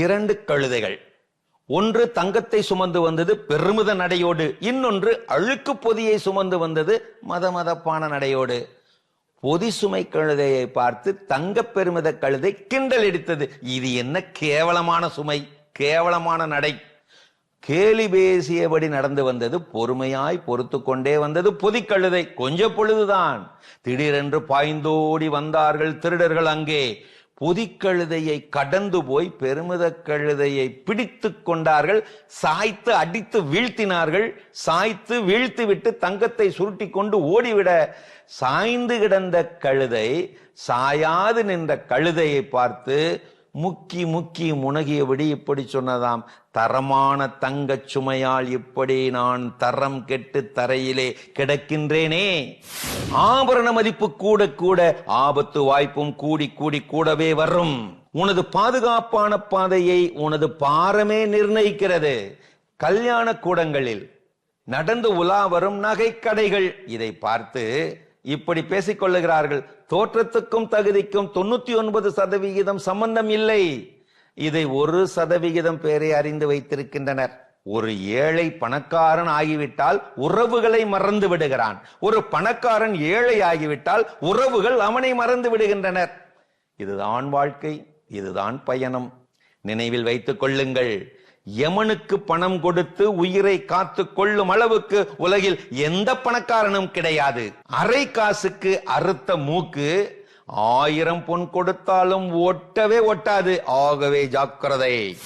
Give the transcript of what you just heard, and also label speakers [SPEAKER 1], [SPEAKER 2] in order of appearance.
[SPEAKER 1] இரண்டு கழுதைகள். ஒன்று தங்கத்தை சுமந்து வந்தது பெருமித நடையோடு இன்னொன்று அழுக்கு பொதியை சுமந்து வந்தது மதமதப்பான நடையோடு. பொதி சுமை கழுதையை பார்த்து தங்க பெருமித கழுதை கிண்டல் எடுத்தது இது என்ன கேவலமான சுமை கேவலமான நடை. கேலி பேசியபடி நடந்து வந்தது பொறுமையாய் பொறுத்து கொண்டே வந்தது பொதிக்கழுதை கொஞ்ச பொழுதுதான். திடீரென்று பாய்ந்தோடி வந்தார்கள் திருடர்கள் அங்கே. பொதிக்கழுதையை கடந்து போய் பெருமித கழுதையை பிடித்து கொண்டார்கள். சாய்த்து அடித்து வீழ்த்தினார்கள். சாய்த்து வீழ்த்தி விட்டு தங்கத்தை சுருட்டி கொண்டு ஓடிவிட சாய்ந்து கிடந்த கழுதை சாயாது நின்ற கழுதையை பார்த்து முக்கி முக்கி முனகியபடி இப்படி சொன்னதாம். தரமான தங்கச் சுமையால் இப்படி நான் தரம் கெட்டு தரையிலே கிடக்கின்றேனே. ஆபரண மதிப்பு கூட கூட ஆபத்து வாய்ப்பும் கூடி கூடி கூடவே வரும். உனது பாதுகாப்பான பாதையை உனது பாரமே நிர்ணயிக்கிறது. கல்யாண கூடங்களில் நடந்து உலா வரும் நகைக்கடைகள். இதை பார்த்து இப்படி பேசிக்கொள்ளுகிறார்கள். தோற்றத்துக்கும் தகுதிக்கும் தொண்ணூத்தி ஒன்பது சதவிகிதம் சம்பந்தம் இல்லை. இதை ஒரு சதவிகிதம் பேரை அறிந்து வைத்திருக்கின்றனர். ஒரு ஏழை பணக்காரன் ஆகிவிட்டால் உறவுகளை மறந்து விடுகிறான். ஒரு பணக்காரன் ஏழை ஆகிவிட்டால் உறவுகள் அவனை மறந்து விடுகின்றனர். இதுதான் வாழ்க்கை இதுதான் பயணம். நினைவில் வைத்துக் கொள்ளுங்கள். யமனுக்கு பணம் கொடுத்து உயிரை காத்து கொள்ளும் அளவுக்கு உலகில் எந்த பணக்காரனும் கிடையாது. அரை காசுக்கு அறுத்த மூக்கு ஆயிரம் பொன் கொடுத்தாலும் ஒட்டவே ஒட்டாது. ஆகவே ஜாக்கிரதை.